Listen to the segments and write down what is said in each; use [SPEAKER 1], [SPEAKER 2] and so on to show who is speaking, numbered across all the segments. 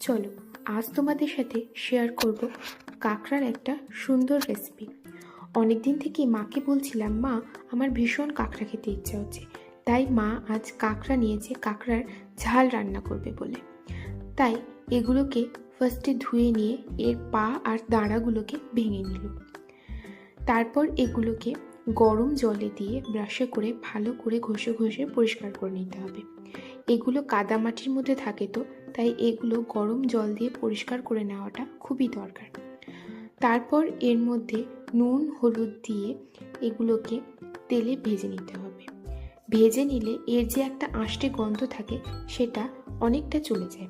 [SPEAKER 1] চলো, আজ তোমাদের সাথে শেয়ার করব কাঁকড়ার একটা সুন্দর রেসিপি অনেক দিন থেকেই মাকে বলছিলাম, মা, আমার ভীষণ কাঁকড়া খেতে ইচ্ছা হচ্ছে। তাই মা আজ কাঁকড়া নিয়েছে কাঁকড়ার ঝাল রান্না করবে বলে। তাই এগুলোকে ফার্স্টে ধুয়ে নিয়ে এর পা আর দাঁড়াগুলোকে ভেঙে নিল। তারপর এগুলোকে গরম জলে দিয়ে ব্রাশে করে ভালো করে ঘষে ঘষে পরিষ্কার করে নিতে হবে। এগুলো কাদামাটির মধ্যে থাকে তো তাই এগুলো গরম জল দিয়ে পরিষ্কার করে নেওয়াটা খুবই দরকার। তারপর এর মধ্যে নুন, হলুদ দিয়ে এগুলোকে তেলে ভেজে নিতে হবে। ভেজে নিলে এর যে একটা আষ্টে গন্ধ থাকে সেটা অনেকটা চলে যায়।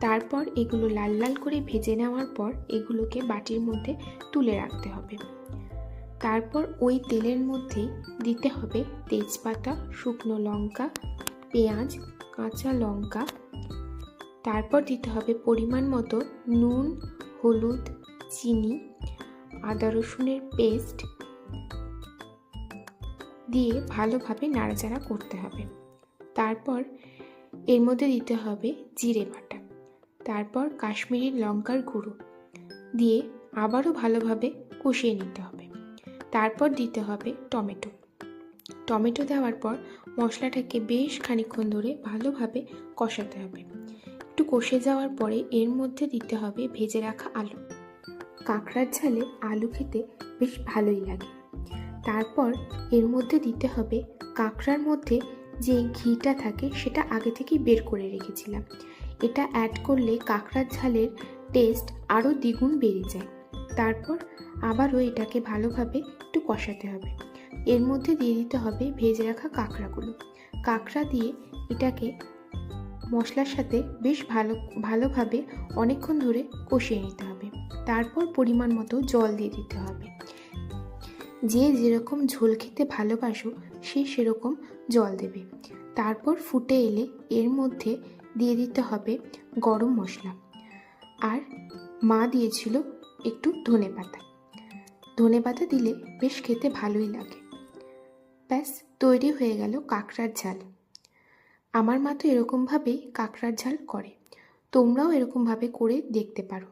[SPEAKER 1] তারপর এগুলো লাল লাল করে ভেজে নেওয়ার পর এগুলোকে বাটির মধ্যে তুলে রাখতে হবে। তারপর ওই তেলের মধ্যেই দিতে হবে তেজপাতা, শুকনো লঙ্কা, পেঁয়াজ, কাঁচা লঙ্কা তারপর দিতে হবে পরিমাণ মতো নুন, হলুদ, চিনি, আদা রসুনের পেস্ট দিয়ে ভালোভাবে নাড়াচাড়া করতে হবে। তারপর এর মধ্যে দিতে হবে জিরে বাটা। তারপর কাশ্মীরি লঙ্কার গুঁড়ো দিয়ে আবারও ভালোভাবে কষিয়ে নিতে হবে। তারপর দিতে হবে টমেটো। টমেটো দেওয়ার পর মশলাটাকে বেশ খানিক্ষণ ধরে ভালোভাবে কষাতে হবে। একটু কষে যাওয়ার পরে এর মধ্যে দিতে হবে ভেজে রাখা আলু। কাঁকড়ার ঝালে আলু খেতে বেশ ভালোই লাগে। তারপর এর মধ্যে দিতে হবে কাঁকড়ার মধ্যে যে ঘিটা থাকে সেটা আগে থেকেই বের করে রেখেছিলাম। এটা অ্যাড করলে কাঁকড়ার ঝালের টেস্ট আরও দ্বিগুণ বেড়ে যায়। তারপর আবারও এটাকে ভালোভাবে একটু কষাতে হবে। এর মধ্যে দিয়ে দিতে হবে ভেজে রাখা কাঁকড়াগুলো। কাঁকড়া দিয়ে এটাকে মশলার সাথে বেশ ভালো, ভালোভাবে অনেকক্ষণ ধরে কষিয়ে নিতে হবে। তারপর পরিমাণ মতো জল দিয়ে দিতে হবে। যে যেরকম ঝোল খেতে ভালোবাসো, সে সেরকম জল দেবে। তারপর ফুটে এলে এর মধ্যে দিয়ে দিতে হবে গরম মশলা। আর মা দিয়েছিল একটু ধনে পাতা। ধনে পাতা দিলে বেশ খেতে ভালোই লাগে। ব্যাস, তৈরি হয়ে গেল কাঁকড়ার ঝাল। আমার মা তো এরকমভাবেই কাঁকড়ার ঝাল করে। তোমরাও এরকমভাবে করে দেখতে পারো।